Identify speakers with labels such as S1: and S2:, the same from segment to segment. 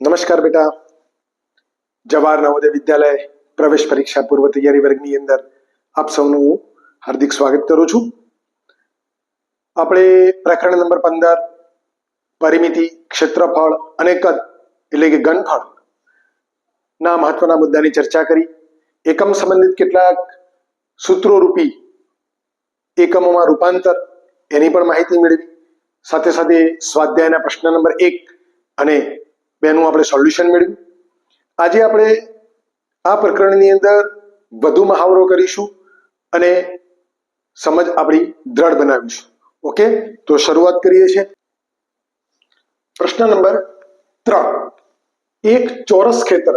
S1: નમસ્કાર બેટા. જવાહર નવોદય વિદ્યાલય પ્રવેશ પરીક્ષા પૂર્વ તૈયારી વર્ગની અંદર આપ સૌનું હું હાર્દિક સ્વાગત કરું છું. આપણે પ્રકરણ નંબર પંદર, પરિમિતિ, ક્ષેત્રફળ અને કદ, એટલે કે ઘનફળ, ના મહત્વના મુદ્દાની ચર્ચા કરી. એકમ સંબંધિત કેટલાક સૂત્રો રૂપી એકમોમાં રૂપાંતર, એની પણ માહિતી મેળવી. સાથે સાથે સ્વાધ્યાયના પ્રશ્ન નંબર એક અને બેનું આપણે સોલ્યુશન મેળવ્યું. આજે આપણે આ પ્રકરણની અંદર વધુ મહાવરો કરીશું અને સમજ આપણી દ્રઢ બનાવીશું. ઓકે તો શરૂઆત કરીએ છીએ. પ્રશ્ન નંબર ત્રણ. એક ચોરસ ખેતર.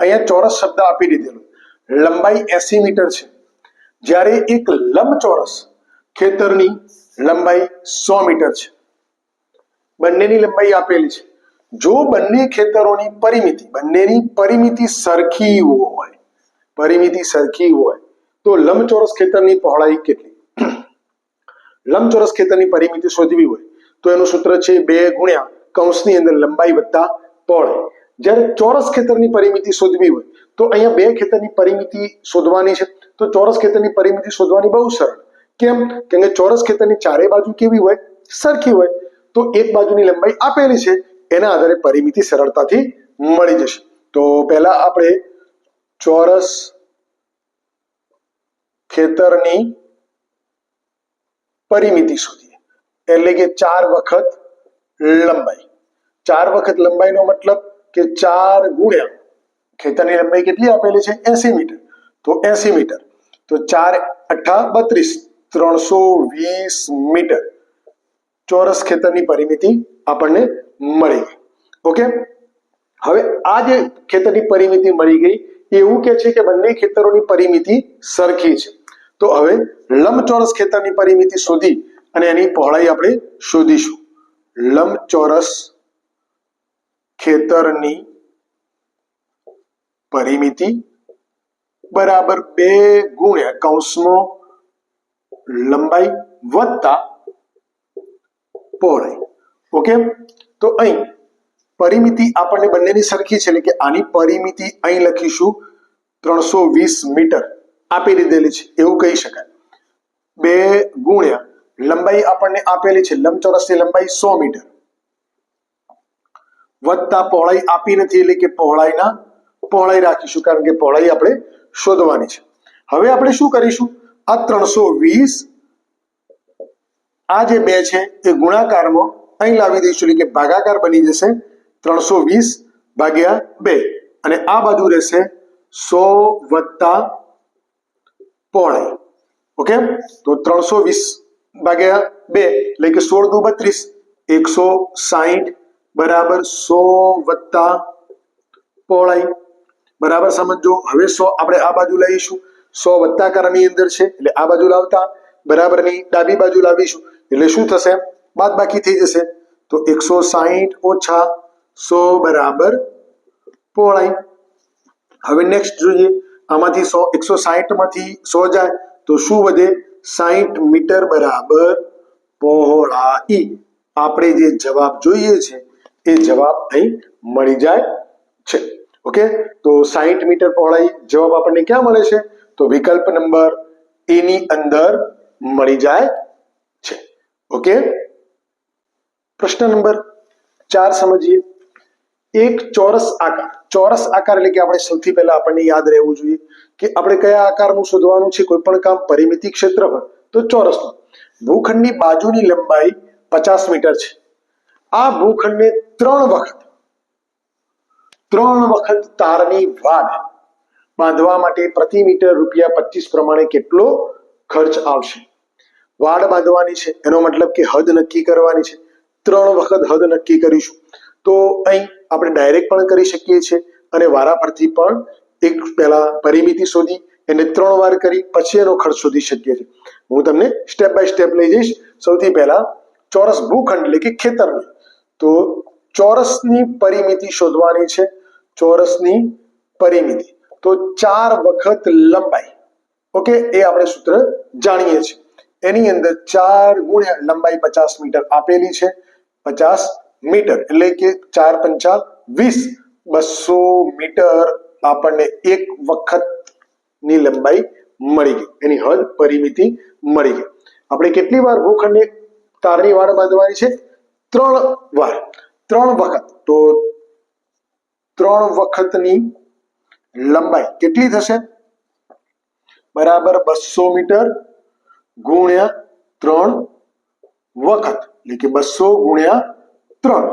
S1: અહીંયા ચોરસ શબ્દ આપી દીધેલો. લંબાઈ એસી મીટર છે. જ્યારે એક લંબચોરસ ખેતરની લંબાઈ સો મીટર છે. બંનેની લંબાઈ આપેલી છે. જો બંને ખેતરોની પરિમિતિ, બંનેની પરિમિતિ સરખી હોય, પરિમિતિ સરખી હોય, તો લંબચોરસ ખેતરની પહોળાઈ કેટલી? લંબચોરસ ખેતરની પરિમિતિ શોધવી હોય, તો એનું સૂત્ર છે બે ગુણ્યા કૌંસની અંદર લંબાઈ વત્તા પહોળાઈ. જ્યારે ચોરસ ખેતરની પરિમિતિ શોધવી હોય, તો અહીંયા બે ખેતરની પરિમિતિ શોધવાની છે. તો ચોરસ ખેતરની પરિમિતિ શોધવાની બહુ સરળ. કેમ? કેમ કે ચોરસ ખેતરની ચારે બાજુ કેવી હોય? સરખી હોય. તો એક બાજુની લંબાઈ આપેલી છે. એના આધારે પરિમિતિ સરળતાથી મળી જશે. તો પહેલા આપણે ચોરસ ખેતરની પરિમિતિ શોધીએ. એટલે કે ચાર વખત લંબાઈ. ચાર વખત લંબાઈનો મતલબ કે ચાર ગુણ્યા ખેતરની લંબાઈ કેટલી આપેલી છે? એસી મીટર. તો એસી મીટર. તો ચાર અઠ્ઠા બત્રીસ, ત્રણસો વીસ મીટર ચોરસ ખેતરની પરિમિતિ આપણને મળી. ગઈ ઓકે હવે આ જે ખેતરની પરિમિતિ મળી ગઈ એવું કે છે કે બંને ખેતરોની પરિમિતિ સરખી છે. તો હવે લંબચોરસ ખેતરની પરિમિતિ શોધી અને એની પહોળાઈ આપણે શોધીશું. લંબચોરસ ખેતરની પરિમિતિ બરાબર બે ગુણ્યા કૌંસમાં લંબાઈ વત્તા પહોળાઈ. ઓકે તો અહીં પરિમિતિ આપણને બંનેની સરખી છે, એટલે કે આની પરિમિતિ અહીં લખીશું ત્રણસો વીસ મીટર આપી દીધેલી છે, એવું કહી શકાય. બે ગુણ્યા, લંબાઈ આપણને આપેલી છે, લંબચોરસની લંબાઈ સો મીટર. વત્તા પહોળાઈ આપી નથી, એટલે કે પહોળાઈના પહોળાઈ રાખીશું, કારણ કે પહોળાઈ આપણે શોધવાની છે. હવે આપણે શું કરીશું? આ ત્રણસો વીસ, આ જે બે છે, એ ગુણાકારમાં અહીં લાવી દઈશું એટલે કે ભાગાકાર બની જશે ત્રણસો વીસ ભાગ્યા બે. અને આ બાજુ રહેશે સો વત્તા પહોળાઈ ઓકે? તો ત્રણસો વીસ ભાગ્યા બે એટલે કે સોળ દુ બત્રીસ. એકસો સાહીઠ બરાબર સો વત્તા પોણાઈ બરાબર સમજો હવે સો આપણે આ બાજુ લઈશું. સો વત્તાકારની અંદર છે એટલે આ બાજુ લાવતા. બરાબરની ડાબી બાજુ લાવીશું. એટલે શું થશે? બાદ બાકી થઈ જશે. તો એકસો સાહીઠ ઓછા સો બરાબર પહોળાઈ હવે નેક્સ્ટ જોઈએ. આમાંથી સો, એકસો સાહીઠમાંથી સો જાય તો શું વધે? સાહીઠ મીટર બરાબર પહોળાઈ. આપણે જે જવાબ જોઈએ છે, એ જવાબ અહીં મળી જાય છે. ઓકે તો સાહીઠ મીટર પહોળાઈ જવાબ આપણને ક્યાં મળે છે? તો વિકલ્પ નંબર એની અંદર મળી જાય છે. ઓકે પ્રશ્ન નંબર ચાર સમજીએ. એક ચોરસ આકાર. ચોરસ આકાર એટલે કે આપણે સૌથી પહેલા આપણને યાદ રહેવું જોઈએ કે આપણે કયા આકારનું શોધવાનું છે, કોઈ પણ કામ પરિમિતિ ક્ષેત્રફળ તો ચોરસનું. ભૂખંડની બાજુની લંબાઈ પચાસ મીટર છે. આ ભૂખંડને ત્રણ વખત ત્રણ વખત તારની વાડ બાંધવા માટે પ્રતિ મીટર રૂપિયા પચીસ પ્રમાણે કેટલો ખર્ચ આવશે? વાડ બાંધવાની છે, એનો મતલબ કે હદ નક્કી કરવાની છે. ત્રણ વખત હદ નક્કી કરીશું. તો અહીં આપણે ડાયરેક્ટ પણ કરી શકીએ છીએ અને વારા પરથી પણ એક પહેલા પરિમિતિ શોધી એને ત્રણ વાર કરી પછી એનો ખર્ચ શોધી શકીએ છીએ. હું તમને સ્ટેપ બાય સ્ટેપ લઈ જઈશ. સૌથી પહેલા ચોરસ ભૂખંડ એટલે કે ખેતરની. તો ચોરસની પરિમિતિ શોધવાની છે. ચોરસની પરિમિતિ. તો ચાર વખત લંબાઈ. ઓકે, એ આપણે સૂત્ર જાણીએ છીએ. એની અંદર ચાર ગુણ્યા લંબાઈ પચાસ મીટર આપેલી છે. પચાસ મીટર, એટલે કે ચાર પંચા વીસ. બસો મીટર આપણને એક વખતની લંબાઈ મળી ગઈ. એની હદ પરિમિતિ મળી ગઈ. આપણે કેટલી વાર ભૂખંડને તારની વાડ બાંધવાની છે? ત્રણ વાર. ત્રણ વખત. તો ત્રણ વખતની લંબાઈ કેટલી થશે? બરાબર બસો મીટર ગુણ્યા ત્રણ વખત એટલે કે બસો ગુણ્યા ત્રણ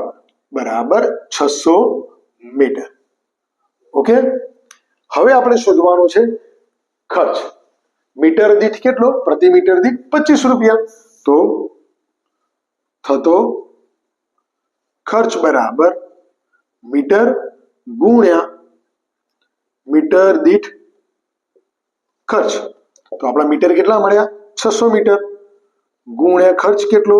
S1: બરાબર છસો મીટર ઓકે હવે આપણે શોધવાનું છે ખર્ચ મીટર દીઠ કેટલો પ્રતિ મીટર દીઠ પચીસ રૂપિયા તો થતો ખર્ચ બરાબર મીટર ગુણ્યા મીટર દીઠ ખર્ચ તો આપણા મીટર કેટલા મળ્યા છસો મીટર ગુણ્યા ખર્ચ કેટલો?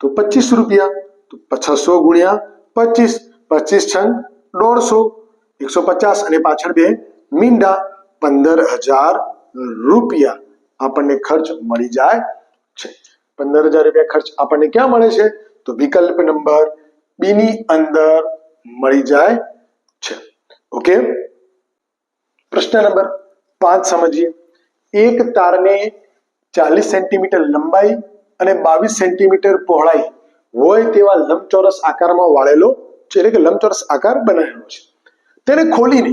S1: તો પચીસ રૂપિયા. તો છસો ગુણ્યા પચીસ. પચીસ છંગ દોઢસો. એકસો પચાસ અને પાછળ બે મીંડા. પંદર હજાર રૂપિયા આપણને ખર્ચ મળી જાય છે. પંદર હજાર રૂપિયા ખર્ચ આપણને ક્યાં મળે છે? તો વિકલ્પ નંબર બી ની અંદર મળી જાય છે. ઓકે? પ્રશ્ન નંબર પાંચ સમજીએ. એક તારને ચાલીસ સેન્ટીમીટર લંબાઈ અને બાવીસ સેન્ટીમીટર પહોળાઈ હોય તેવા લંબચોરસ આકારમાં વાળેલો છે. એટલે કે લંબચોરસ આકાર બનાવેલો છે. તેને ખોલીને,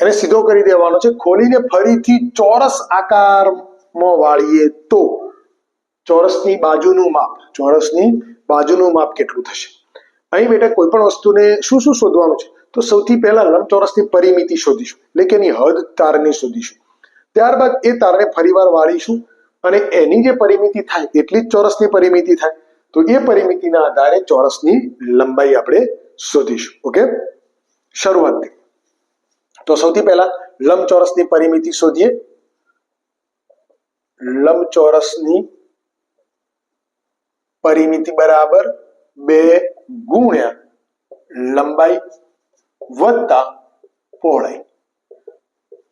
S1: એને સીધો કરી દેવાનો છે. ખોલીને ફરીથી ચોરસ આકારમાં વાળીએ તો ચોરસની બાજુનું માપ, ચોરસની બાજુનું માપ કેટલું થશે? અહીં બેટા કોઈ પણ વસ્તુને શું શું શોધવાનું છે? તો સૌથી પહેલા લંબચોરસની પરિમિતિ શોધીશું. એટલે કે એની હદ તારની શોધીશું. ત્યારબાદ એ તારને ફરીવાર વાળીશું. અને એની જે પરિમિતિ થાય, એટલી જ ચોરસની પરિમિતિ થાય, તો એ પરિમિતિના આધારે ચોરસની લંબાઈ આપણે શોધીશું, ઓકે? શરૂઆત તો સૌથી પહેલા લંબચોરસની પરિમિતિ શોધીએ. લંબચોરસની પરિમિતિ બરાબર બે ગુણ્યા લંબાઈ વત્તા પહોળાઈ.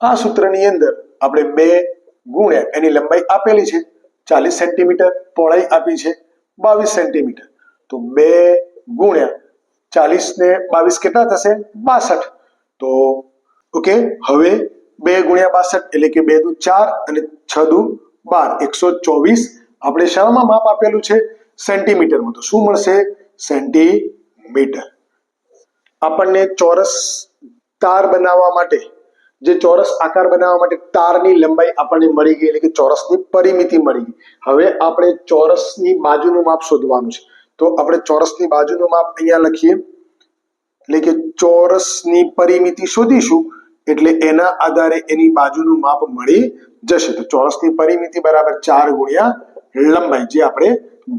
S1: આ સૂત્રની અંદર આપણે બે ગુણ્યા એની લંબાઈ આપેલી છે. ચાલીસ સેન્ટીમીટર પહોળાઈ આપી છે. બાવીસ સેન્ટીમીટર. તો બે ગુણ્યા ચાલીસ ને બાવીસ કેટલા થશે? બાસઠ. તો, ઓકે, હવે બે ગુણ્યા બાસઠ એટલે કે બે દુ ચાર અને છ દુ બાર. એકસો ચોવીસ. આપણે શામાં માપ આપેલું છે સેન્ટીમીટરમાં. તો શું મળશે? સેન્ટીમીટર. આપણને ચોરસ તાર બનાવવા માટે જે ચોરસ આકાર બનાવવા માટે તારની લંબાઈ આપણને મળી ગઈ એટલે કે ચોરસની પરિમિતિ મળી ગઈ. હવે આપણે ચોરસની બાજુનું માપ શોધવાનું છે. તો આપણે ચોરસની બાજુનું માપ અહીંયા લખીએ. એટલે કે ચોરસની પરિમિતિ શોધીશું એટલે એના આધારે એની બાજુનું માપ મળી જશે. તો ચોરસની પરિમિતિ બરાબર ચાર ગુણ્યા લંબાઈ જે આપણે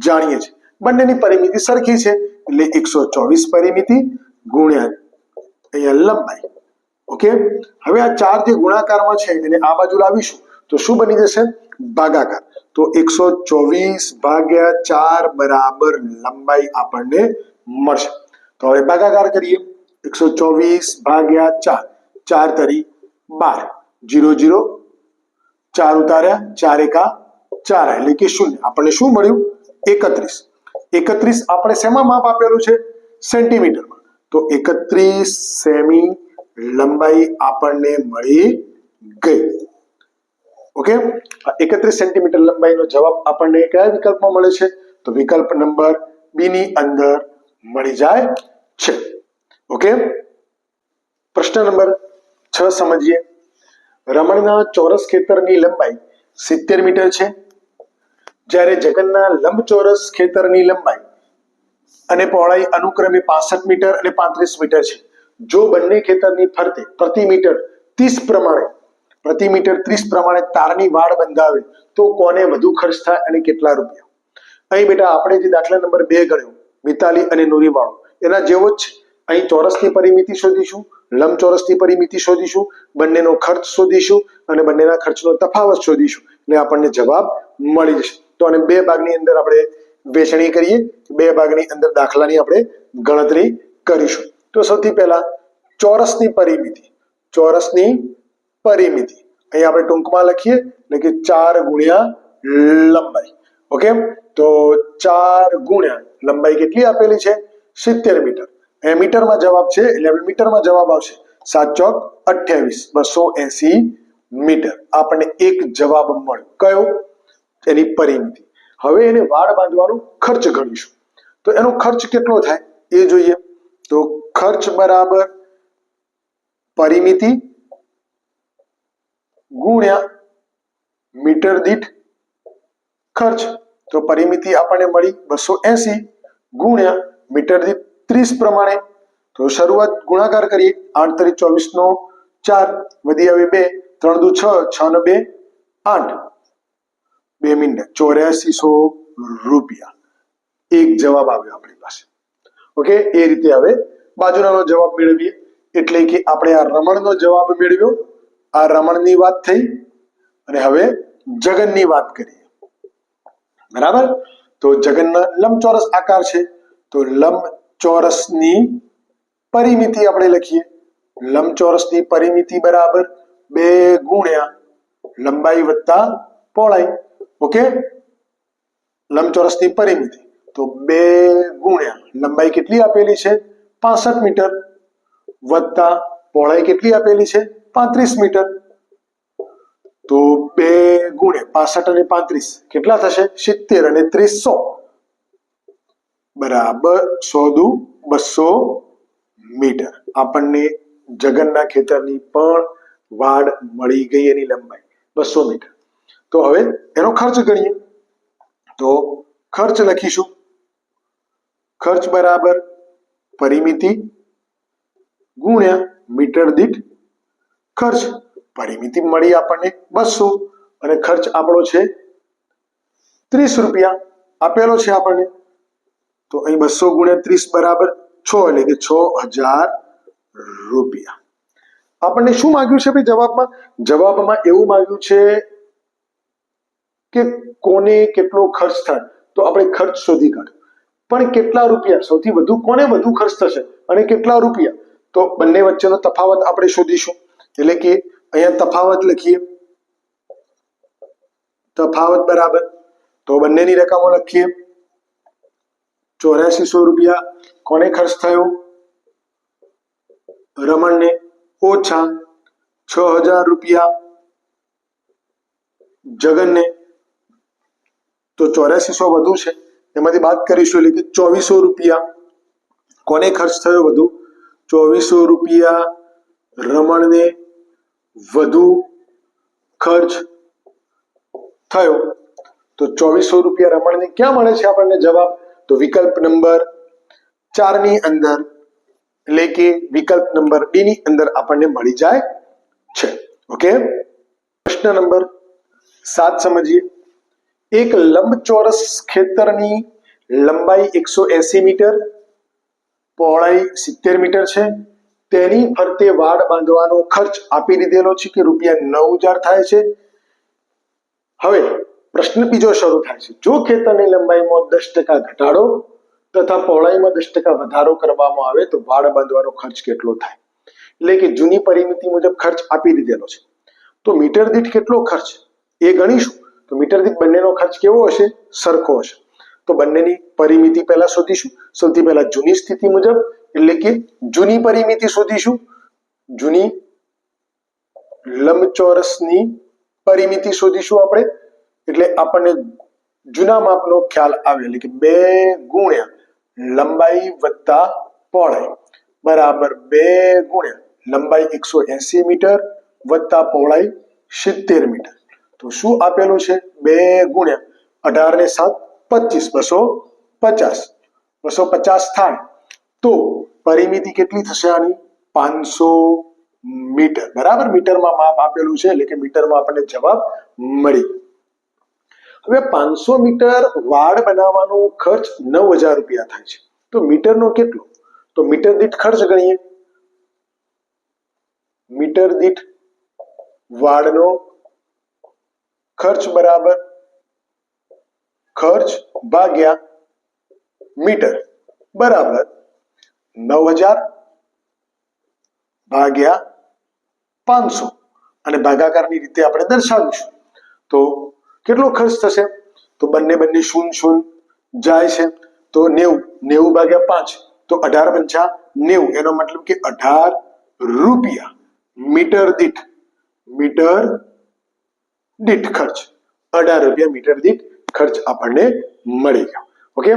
S1: જાણીએ છીએ. બંનેની પરિમિતિ સરખી છે. એટલે એકસો ચોવીસ પરિમિતિ ગુણ્યા અહીંયા લંબાઈ. ઓકે? હવે આ ચાર જે ગુણાકારમાં છે, એને આ બાજુ લાવીશું. તો શું બની જશે? ભાગાકાર. તો એકસો ચોવીસ ભાગ્યા ચાર બરાબર લંબાઈ આપણને મળશે. તો હવે ભાગાકાર કરીએ. એકસો ચોવીસ ભાગ્યા ચાર. ચાર તરી બાર. Zero zero. ચાર ઉતાર્યા. ચાર એકા ચાર એટલે કે શૂન્ય. આપણને શું મળ્યું? એકત્રીસ. એકત્રીસ આપણે શેમાં માપ આપેલું છે? સેન્ટીમીટરમાં. તો એકત્રીસ સેમી લંબાઈ આપણને મળી ગઈ. ઓકે? એકત્રીસ સેન્ટીમીટર લંબાઈનો જવાબ આપણને કયા વિકલ્પમાં મળે છે? તો વિકલ્પ નંબર બી ની અંદર મળી જાય છે. ઓકે? પ્રશ્ન નંબર છ સમજીએ. રમણના ચોરસ ખેતરની લંબાઈ સિત્તેર મીટર છે. જ્યારે જગનના લંબચોરસ ખેતરની લંબાઈ અને પહોળાઈ અનુક્રમે પાસઠ મીટર અને પાંત્રીસ મીટર છે. જો બંને ખેતરની ફરતે પ્રતિ મીટર ત્રીસ પ્રમાણે, પ્રતિ મીટર ત્રીસ પ્રમાણે તારની વાડ બંધાવે, તો કોને વધુ ખર્ચ થાય અને કેટલા રૂપિયા? અહીં બેટા આપણે જે દાખલા નંબર બે ગણ્યો, મિતાલી અને નુરીવાળો, એના જેવો જ અહીં ચોરસની પરિમિતિ શોધીશું, લંબચોરસની પરિમિતિ શોધીશું, બંનેનો ખર્ચ શોધીશું અને બંનેના ખર્ચનો તફાવત શોધીશું. એટલે આપણને જવાબ મળી જશે. તો આને બે ભાગની અંદર આપણે વેચણી કરીએ, બે ભાગની અંદર દાખલાની આપણે ગણતરી કરીશું. તો સૌથી પહેલા ચોરસની પરિમિતિ ચોરસની પરિમિતિ. અહીં આપણે ટૂંકમાં લખીએ, એટલે કે ચાર ગુણ્યા લંબાઈ. ઓકે? તો ચાર ગુણ્યા લંબાઈ કેટલી આપેલી છે? સિત્તેર મીટર. એ મીટરમાં જવાબ છે, એટલે આપણે મીટરમાં જવાબ આવશે. સાત ચોક અઠ્યાવીસ, બસો એસી મીટર. આપણને એક જવાબ મળ્યો. કયો? એની પરિમિતિ. હવે એને વાળ બાંધવાનો ખર્ચ ગણીશું. તો એનો ખર્ચ કેટલો થાય? એ જોઈએ. તો ખર્ચ બરાબર પરિમિતિ ગુણ્યા મીટર દીઠ ખર્ચ તો પરિમિતિ આપણને મળી બસો એસી ગુણ્યા મીટર દીઠ ત્રીસ પ્રમાણે તો શરૂઆત ગુણાકાર કરીએ આઠ તરી ચોવીસ નો ચાર વધી આવે બે, ત્રણ દુ છ છ ને બે, આઠ। બે મિનિટ ચોર્યાસીસો રૂપિયા। એક જવાબ આવ્યો આપણી પાસે। ઓકે એ રીતે હવે બાજુનાનો જવાબ મેળવીએ. એટલે કે આપણે આ રમણનો જવાબ મેળવ્યો. આ રમણની વાત થઈ. અને હવે જગનની વાત કરીએ. બરાબર? તો જગન લંબચોરસ આકાર છે. તો લંબચોરસની પરિમિતિ આપણે લખીએ. લંબચોરસની પરિમિતિ બરાબર બે ગુણ્યા લંબાઈ વત્તા પહોળાઈ. ઓકે લંબચોરસની પરિમિતિ. તો બે ગુણ્યા. લંબાઈ કેટલી આપેલી છે? પાસઠ મીટર. વત્તા પહોળાઈ કેટલી આપેલી છે? પાંત્રીસ મીટર. તો બે ગુણ્યા પાસઠ અને પાંત્રીસ કેટલા થશે? સિત્તેર અને ત્રીસ. બરાબર સો દુ બસો મીટર. આપણને જગનના ખેતરની પણ વાડ મળી ગઈ એની લંબાઈ, બસો મીટર. તો હવે એનો ખર્ચ ગણીએ. તો ખર્ચ લખીશું. ખર્ચ બરાબર, પરિમિતિ ગુણ્યા મીટર દીઠ ખર્ચ. પરિમિતિ મળી આપણને બસો અને ખર્ચ આપણો છે ત્રીસ રૂપિયા આપેલો છે આપણને. તો અહીં બસો ગુણ્યા ત્રીસ બરાબર છ, એટલે કે છ હજાર રૂપિયા. આપણને શું માંગ્યું છે ભાઈ જવાબમાં? જવાબમાં એવું માંગ્યું છે કે કોને કેટલો ખર્ચ થાય. તો આપણે ખર્ચ શોધી કાઢ્યો પણ કેટલા રૂપિયા? સૌથી વધુ કોને વધુ ખર્ચ થશે? અને કેટલા રૂપિયા? તો બંને વચ્ચેનો તફાવત આપણે શોધીશું. એટલે કે અહીંયા તફાવત લખીએ. તફાવત બરાબર. તો બંનેની રકમો લખીએ. ચોર્યાસીસો રૂપિયા. કોને ખર્ચ થયો? રમણને ઓછા છ હજાર રૂપિયા. જગનને. તો ચોર્યાસીસો વધુ છે. એમાંથી બાદ કરીશું એટલે કે ચોવીસો રૂપિયા. કોને ખર્ચ થયો વધુ? ચોવીસો રૂપિયા રમણને વધુ ખર્ચ થયો. તો ચોવીસો રૂપિયા રમણને ક્યાં મળે છે આપણને જવાબ? તો વિકલ્પ નંબર ચારની અંદર, એટલે કે વિકલ્પ નંબર ડી ની અંદર આપણને મળી જાય છે. ઓકે? પ્રશ્ન નંબર સાત સમજીએ. એક લંબચોરસ ખેતરની લંબાઈ એકસો એસી મીટર, પહોળાઈ સિત્તેર મીટર છે. તેની ફરતે વાડ બાંધવાનો ખર્ચ આપી દીધેલો છે કે રૂપિયા નવ હજાર થાય છે. હવે પ્રશ્ન બીજો શરૂ થાય છે. જો ખેતરની લંબાઈમાં દસ ટકા ઘટાડો તથા પહોળાઈમાં દસ ટકા વધારો કરવામાં આવે તો વાડ બાંધવાનો ખર્ચ કેટલો થાય? એટલે કે જૂની પરિમિતિ મુજબ ખર્ચ આપી દીધેલો છે. તો મીટર દીઠ કેટલો ખર્ચ? એ ગણીશું. તો મીટર દીઠ બંનેનો ખર્ચ કેવો હશે? સરખો હશે. તો બંનેની પરિમિતિ પહેલા શોધીશું. સૌથી પહેલા જૂની સ્થિતિ મુજબ, એટલે કે જૂની પરિમિતિ શોધીશું. જૂની લંબચોરસની પરિમિતિ શોધીશું આપણે. એટલે આપણને જૂના માપનો ખ્યાલ આવે, એટલે કે બે ગુણ્યા લંબાઈ વત્તા પહોળાઈ. બરાબર બે ગુણ્યા લંબાઈ એકસો એસી મીટર વત્તા પહોળાઈ સિત્તેર મીટર. તો શું આપેલું છે? બે ગુણ્યા અઢાર ને સાત, પચીસ. બસો પચાસ. બસો પચાસ થાય તો પરિમિતિ કેટલી થશે આની? પાંચસો મીટર. બરાબર? મીટરમાં માપ આપેલું છે, એટલે કે મીટરમાં આપણને જવાબ મળી. હવે પાંચસો મીટર વાડ બનાવવાનો ખર્ચ નવ હજાર રૂપિયા થાય છે. તો મીટરનો કેટલો? તો મીટર દીઠ ખર્ચ ગણીએ. મીટર દીઠ વાડનો ખર્ચ બરાબર ખર્ચ ભાગ્યા મીટર. બરાબર નવ હજાર ભાગ્યા પાંચસો. અને ભાગાકારની રીતે આપણે દર્શાવીશું. તો કેટલો ખર્ચ થશે? તો બંને બંને શૂન્ય શૂન્ય જાય છે. તો નેવું. નેવું ભાગ્યા પાંચ. તો અઢાર પંચા નેવું. એનો મતલબ કે અઢાર રૂપિયા મીટર દીઠ. મીટર દીઠ ખર્ચ. અઢાર રૂપિયા મીટર દીઠ ખર્ચ આપણને મળી ગયો. ઓકે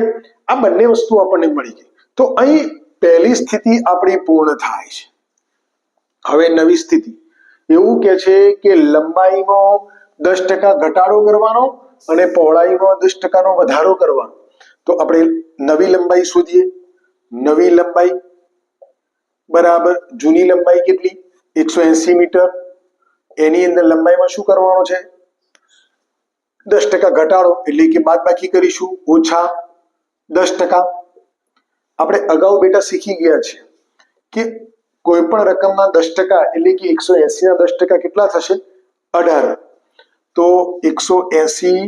S1: આ બંને વસ્તુ આપણને મળી ગઈ. તો અહીં પહેલી સ્થિતિ આપણી પૂર્ણ થાય છે. હવે નવી સ્થિતિ. એવું કે છે કે લંબાઈમાં દસ ટકા ઘટાડો કરવાનો અને પહોળાઈમાં દસ ટકાનો વધારો કરવાનો. તો આપણે નવી લંબાઈ શોધીએ. નવી લંબાઈ બરાબર જૂની લંબાઈ કેટલી? એકસો એસી મીટર. એની અંદર લંબાઈમાં શું કરવાનું છે? દસ ટકા ઘટાડો એટલે કે બાદ બાકી કરીશું, ઓછા દસ ટકા. આપણે અગાઉ બેટા શીખી ગયા છે કે કોઈ પણ રકમના દસ ટકા એટલે કે એકસો એસી ના દસ ટકા કેટલા થશે? અઢાર. તો એકસો એસી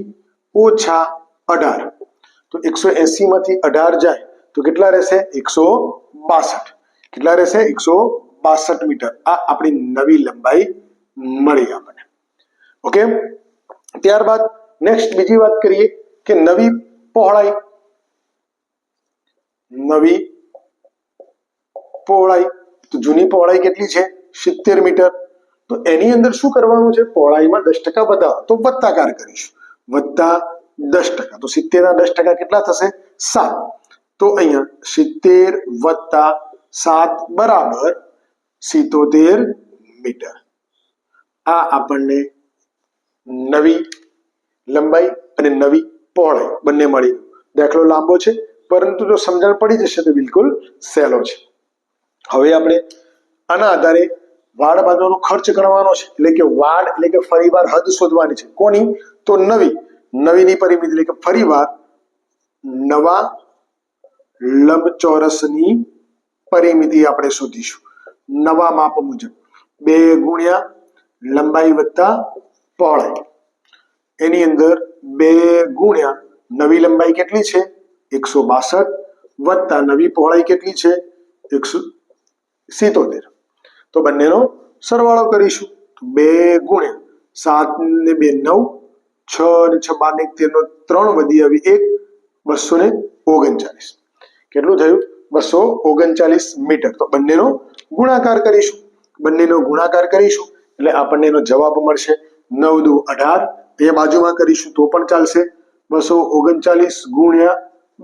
S1: ઓછા અઢાર. તો એકસો એસી માંથી અઢાર જાય તો કેટલા રહેશે? એકસો બાસઠ. કેટલા રહેશે? એકસો બાસઠ મીટર. આ આપણી નવી લંબાઈ મળી આપણને ઓકે ત્યારબાદ નેક્સ્ટ બીજી વાત કરીએ કે નવી પહોળાઈ નવી પહોળાઈ તો જૂની પહોળાઈ કેટલી છે સિત્તેર મીટર તો એની અંદર શું કરવાનું છે પહોળાઈમાં દસ ટકા વધારો તો વત્તાકાર કરીશું વત્તા દસ ટકા તો સિત્તેર ના દસ ટકા કેટલા થશે સાત તો અહીંયા સિત્તેર વત્તા સાત બરાબર સિત્તોતેર મીટર આ આપણને નવી લંબાઈ અને નવી પહોળાઈ બંને મળી. દાખલો લાંબો છે, પરંતુ જો સમજણ પડી જશે તો બિલકુલ સહેલો છે. હવે આપણે આના આધારે વાડ બાંધવાનો ખર્ચ ગણવાનો છે, એટલે કે વાડ એટલે કે ફરીવાર હદ શોધવાની છે. કોની? તો નવી, નવીની પરિમિતિ, એટલે કે ફરીવાર નવા લંબચોરસની પરિમિતિ આપણે શોધીશું. નવા માપ મુજબ બે ગુણ્યા લંબાઈ વત્તા પહોળાઈ. એની અંદર બે ગુણ્યા નવી લંબાઈ કેટલી છે? એકસો બાસઠ વત્તા નવી પહોળાઈ કેટલી છે? એકસો સિત્તોતેર. તો બંનેનો સરવાળો કરીશું. બે ગુણ્યા સાત ને બે નવ, છ ને છ બાર ને તેરનો ત્રણ વધી આવી એક, બસો ને ઓગણચાલીસ. કેટલું થયું? બસો ઓગણચાલીસ મીટર. તો બંનેનો ગુણાકાર કરીશું. બંનેનો ગુણાકાર કરીશું. એટલે આપણને એનો જવાબ મળશે નવ દુ અઢાર. એ બાજુમાં કરીશું તો પણ ચાલશે. બસો ઓગણચાલીસ ગુણ્યા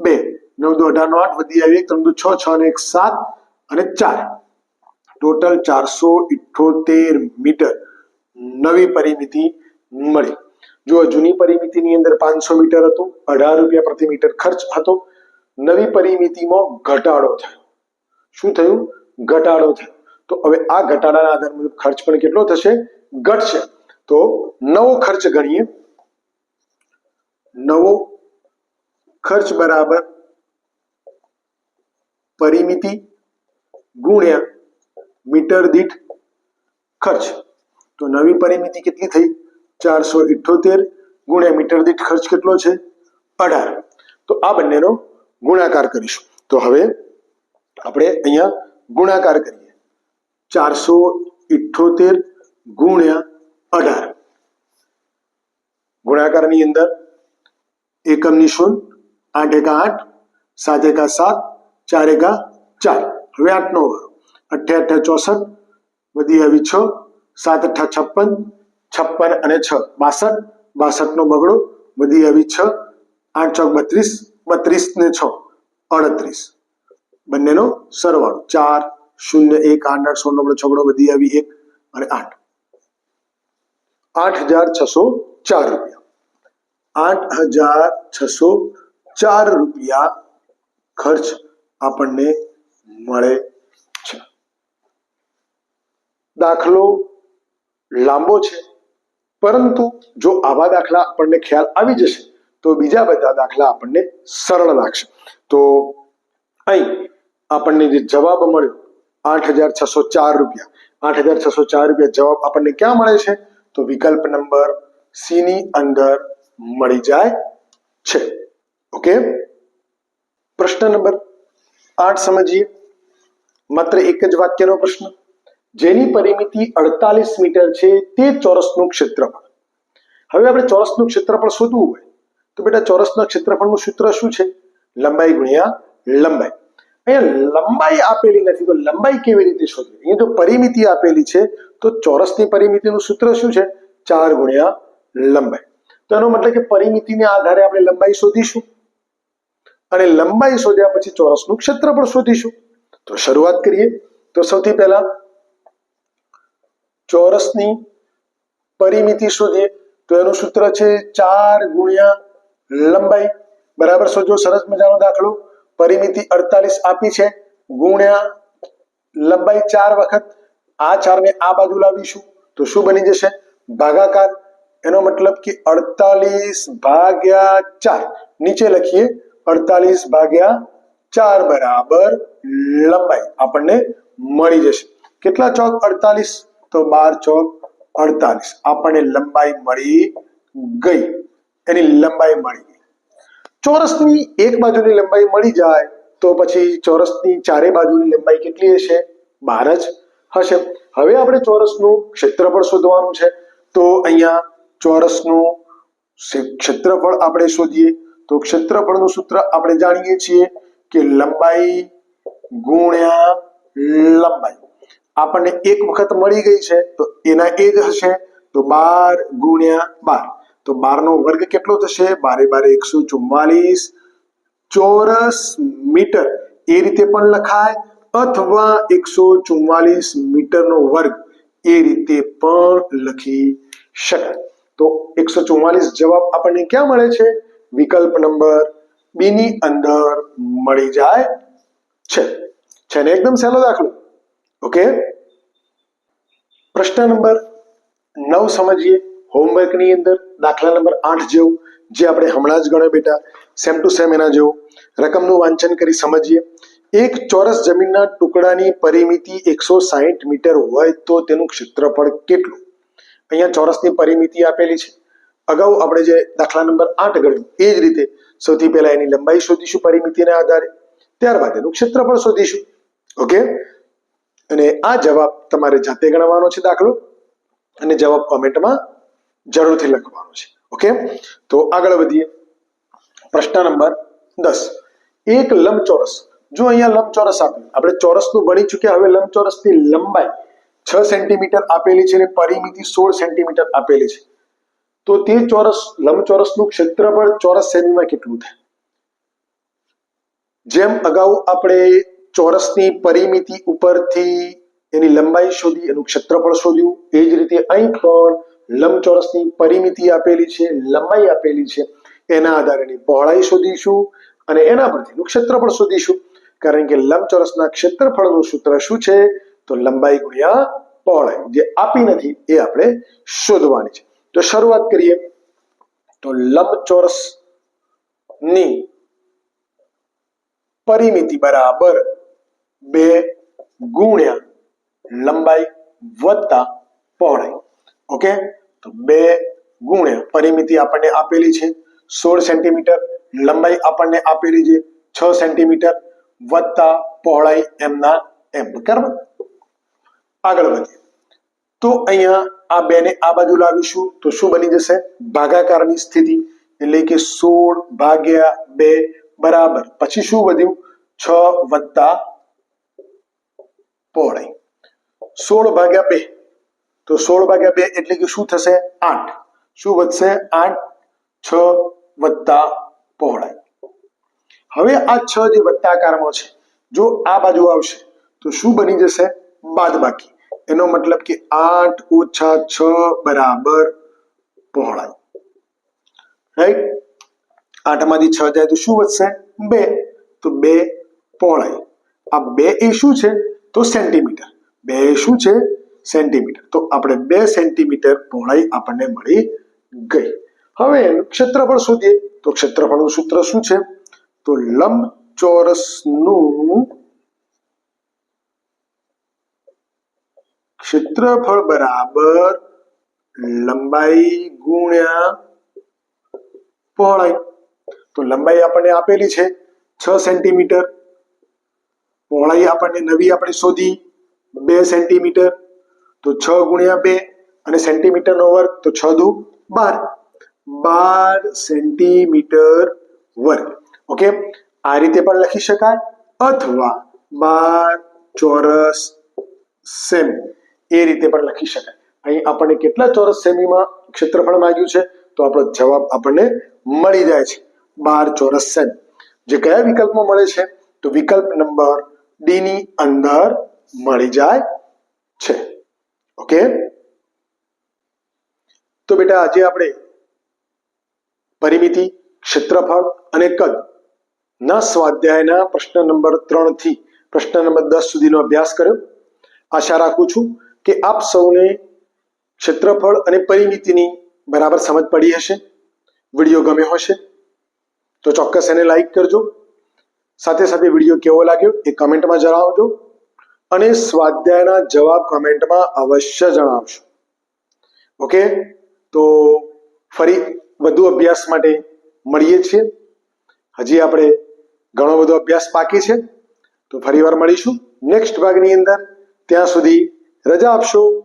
S1: બે. નવ દુ અઢાર નો આઠ વધી આવી એક ત્રણ દુ છ છ ને એક સાત અને ચાર. ટોટલ ચારસો ઇઠ્ઠોતેર મીટર નવી પરિમિતિ મળી. જો જૂની પરિમિતિની અંદર પાંચસો મીટર હતું. અઢાર રૂપિયા પ્રતિ મીટર ખર્ચ હતો. નવી પરિમિતિમાં ઘટાડો થયો. શું થયું? ઘટાડો થયો. તો હવે આ ઘટાડાના આધાર મુજબ ખર્ચ પણ કેટલો થશે? ઘટશે. તો નવો ખર્ચ ગણીએ. નવો ખર્ચ બરાબર પરિમિતિ ગુણ્યા મીટર દીઠ ખર્ચ. તો નવી પરિમિતિ કેટલી થઈ? ચારસો ઇઠ્ઠોતેર ગુણ્યા મીટર દીઠ ખર્ચ કેટલો છે? અઢાર. તો આ બંનેનો ગુણાકાર કરીશું. તો હવે આપણે અહીંયા ગુણાકાર કરીએ. ચારસો ઇઠ્ઠોતેર ગુણ્યા અઢાર. ગુણાકારની અંદર એકમની શૂન્ય આઠ એકા આઠ સાત એકા સાત ચાર એકા ચાર. હવે આઠનો વારો અઠ્ઠે અઠ્ઠે ચોસઠ વધી આવી છ સાત અઠ્ઠા છપ્પન છપ્પન અને છ. બાસઠ બાસઠ નો બગડો વધી આવી છ, આઠ ચોક બત્રીસ બત્રીસ ને છ, અડત્રીસ. બંનેનો સરવાળો ચાર શૂન્ય એક, આઠ આઠ સો નબળો છગડો વધી આવી એક અને આઠ. આઠ હજાર છસો ચાર રૂપિયા. આઠ હજાર છસો ચાર રૂપિયા ખર્ચ આપણને મળે છે. દાખલો લાંબો છે, પરંતુ જો આવા દાખલા આપણને ખ્યાલ આવી જશે, તો બીજા બધા દાખલા આપણને સરળ લાગશે. તો અહીં આપણને જે જવાબ મળ્યો આઠ હજાર છસો ચાર રૂપિયા. આઠ હજાર છસો ચાર રૂપિયા જવાબ આપણને ક્યાં મળે છે? તો વિકલ્પ નંબર સી ની અંદર મળી જાય છે. ઓકે? પ્રશ્ન નંબર આઠ સમજીએ. માત્ર એક જ વાક્યનો પ્રશ્ન. જેની પરિમિતિ અડતાલીસ મીટર છે તે ચોરસનું ક્ષેત્રફળ. હવે આપણે ચોરસનું ક્ષેત્રફળ શોધવું હોય. તો બેટા ચોરસના ક્ષેત્રફળનું સૂત્ર શું છે? લંબાઈ ગુણ્યા લંબાઈ. અહીંયા લંબાઈ આપેલી નથી. તો લંબાઈ કેવી રીતે શોધવી? અહીંયા જો પરિમિતિ આપેલી છે, તો ચોરસની પરિમિતિનું સૂત્ર શું છે? ચાર ગુણ્યા લંબાઈ. તો એનો મતલબ કે પરિમિતિને આધારે આપણે લંબાઈ શોધીશું. અને લંબાઈ શોધ્યા પછી ચોરસનું ક્ષેત્રફળ શોધીશું. તો શરૂઆત કરીએ. તો સૌથી પહેલા ચોરસની પરિમિતિ શોધીએ. તો એનું સૂત્ર છે ચાર ગુણ્યા લંબાઈ. બરાબર? શોધો સરસ મજાનો દાખલો. પરિમિતિ અડતાલીસ આપી છે. ગુણ્યા લંબાઈ ચાર વખત. આ ચારને આ બાજુ લાવીશું તો શું બની જશે? ભાગાકાર. એનો મતલબ કે અડતાલીસ ભાગ્યા ચાર. નીચે લખીએ. અડતાલીસ ભાગ્યા ચાર બરાબર લંબાઈ. આપણને મળી જશે. કેટલા ચોક? અડતાલીસ. તો બાર ચોક અડતાલીસ. આપણને લંબાઈ મળી ગઈ. એની લંબાઈ મળી ગઈ. ચોરસની એક બાજુની લંબાઈ મળી જાય તો પછી ચોરસની ચારે બાજુની લંબાઈ કેટલી હશે? બાર જ હશે. હવે આપણે ચોરસનું ક્ષેત્રફળ શોધવાનું છે. તો અહીંયા ચોરસનું ક્ષેત્રફળ આપણે શોધીએ. તો ક્ષેત્રફળનું સૂત્ર આપણે જાણીએ છીએ કે લંબાઈ ગુણ્યા લંબાઈ. આપણને એક વખત મળી ગઈ છે તો એના એ જ હશે. તો બાર ગુણ્યા બાર. તો બાર નો વર્ગ કેટલો થશે? બારે બારે એકસો ચુમ્માલીસ. ચોરસ મીટર એ રીતે પણ લખાય અથવા એકસો ચુમ્માલીસ મીટરનો વર્ગ એ રીતે પણ લખી શકાય. તો એકસો ચુમ્માલીસ જવાબ આપણને ક્યાં મળે છે? વિકલ્પ નંબર બી ની અંદર મળી જાય છે. છે ને એકદમ સહેલો દાખલો? ઓકે? પ્રશ્ન નંબર નવ સમજીએ. હોમવર્કની અંદર દાખલા નંબર આઠ જેવું, જે આપણે હમણાં જ ગણ્યો બેટા સેમ ટુ સેમ એના જેવું. રકમનું વાંચન કરી સમજીએ. એક ચોરસ જમીનના ટુકડાની પરિમિતિ એકસો સાહીઠ મીટર હોય તો તેનું ક્ષેત્રફળ કેટલું? અહીંયા ચોરસની પરિમિતિ આપેલી છે. અગાઉ આપણે જે દાખલા નંબર આઠ ગણ્યું, એ જ રીતે સૌથી પહેલા એની લંબાઈ શોધીશું પરિમિતિના આધારે. ત્યારબાદ એનું ક્ષેત્રફળ શોધીશું. ઓકે અને આ જવાબ તમારે જાતે ગણવાનો છે દાખલો. અને જવાબ કોમેન્ટમાં જરૂરથી લખવાનો છે. ઓકે તો આગળ વધીએ. પ્રશ્ન નંબર દસ. એક લંબચોરસ. જો અહીંયા લંબચોરસ આપ્યું આપણે ચોરસનું ભણી ચૂક્યા, હવે લંબચોરસની લંબાઈ છ સેન્ટીમીટર આપેલી છે અને પરિમિતિ સોળ સેન્ટીમીટર આપેલી છે. તો તે ચોરસ, લંબચોરસનું ક્ષેત્રફળ ચોરસ સેમીમાં કેટલું થાય? જેમ અગાઉ આપણે ચોરસની પરિમિતિ ઉપરથી એની લંબાઈ શોધી, એનું ક્ષેત્રફળ શોધ્યું, એ જ રીતે અહીં પણ લંબચોરસની પરિમિતિ આપેલી છે, લંબાઈ આપેલી છે. એના આધારે પહોળાઈ શોધીશું અને એના પરથી એનું ક્ષેત્રફળ શોધીશું. કારણ કે લંબચોરસના ક્ષેત્રફળનું સૂત્ર શું છે? તો લંબાઈ ગુણ્યા પહોળાઈ. જે આપી નથી, એ આપણે શોધવાની છે. તો શરૂઆત કરીએ. તો લંબચોરસની પરિમિતિ બરાબર બે ગુણ્યા લંબાઈ વત્તા પહોળાઈ. ઓકે? તો બે ગુણ્યા પરિમિતિ આપણને આપેલી છે. સોળ સેન્ટીમીટર લંબાઈ આપણને આપેલી છે. છ સેન્ટીમીટર વત્તા પહોળાઈ એમના એમ. બરાબર? આગળ વધીએ. તો અહીંયા આ બેને આ બાજુ લાવીશું તો શું બની જશે? ભાગાકારની સ્થિતિ એટલે કે સોળ ભાગ્યા બે બરાબર. પછી શું વધ્યું? છ વત્તા પહોળાઈ. સોળ ભાગ્યા બે. તો સોળ ભાગ્યા બે એટલે કે શું થશે? આઠ. શું વધશે? આઠ, છ વત્તા પહોળાઈ. હવે આ છ જે વત્તાકારમાં છે, જો આ બાજુ આવશે, તો શું બની જશે? બાદબાકી. એનો મતલબ કે આઠ ઓછા છ બરાબર પહોળાઈ. રાઈટ આઠમાંથી છ જાય તો શું વધશે? બે. તો બે પહોળાઈ. આ બે એ શું છે? તો સેન્ટીમીટર. બે શું છે? સેન્ટીમીટર. તો આપણે બે સેન્ટીમીટર પહોળાઈ આપણને મળી ગઈ. હવે ક્ષેત્રફળ શોધીએ. તો ક્ષેત્રફળનું સૂત્ર શું છે? તો લંબચોરસનું ક્ષેત્રફળ બરાબર લંબાઈ ગુણ્યા પહોળાઈ. તો લંબાઈ આપણને આપેલી છે છ સેન્ટીમીટર. પહોળાઈ આપણને નવી આપણે શોધી. બે સેન્ટીમીટર. તો છ ગુણ્યા બે અને સેન્ટીમીટરનો વર્ગ તો છ દુ બાર. બાર સેન્ટીમીટર વર્ગ. ઓકે આ રીતે પણ લખી શકાય. અથવા બાર ચોરસ સેમી. એ રીતે પણ લખી શકાય. અહીં આપણને કેટલા ચોરસ સેમીમાં ક્ષેત્રફળ માંગ્યું છે? તો આપણો જવાબ આપણને મળી જાય છે. બાર ચોરસ સેમી. જે કયા વિકલ્પમાં મળે છે? તો વિકલ્પ નંબર ડી ની અંદર મળી જાય ઓકે? તો બેટા, આજે આપણે પરિમિતિ, ક્ષેત્રફળ અને કદ ના સ્વાધ્યાયના પ્રશ્ન નંબર ત્રણથી પ્રશ્ન નંબર દસ સુધીનો અભ્યાસ કર્યો. આશા રાખું છું કે આપ સૌને ક્ષેત્રફળ અને પરિમિતિની બરાબર સમજ પડી હશે, વીડિયો ગમ્યો હશે, તો ચોક્કસ એને લાઈક કરજો. સાથે સાથે વીડિયો કેવો લાગ્યો એ કમેન્ટમાં જણાવજો. અને સ્વાધ્યાયના જવાબ કમેન્ટમાં અવશ્ય જણાવશો ઓકે? તો ફરી વધુ અભ્યાસ માટે મળીએ છીએ. હજી આપણે ઘણો બધો અભ્યાસ બાકી છે. તો ફરીવાર મળીશું. નેક્સ્ટ ભાગની અંદર, ત્યાં સુધી રજા આપશો.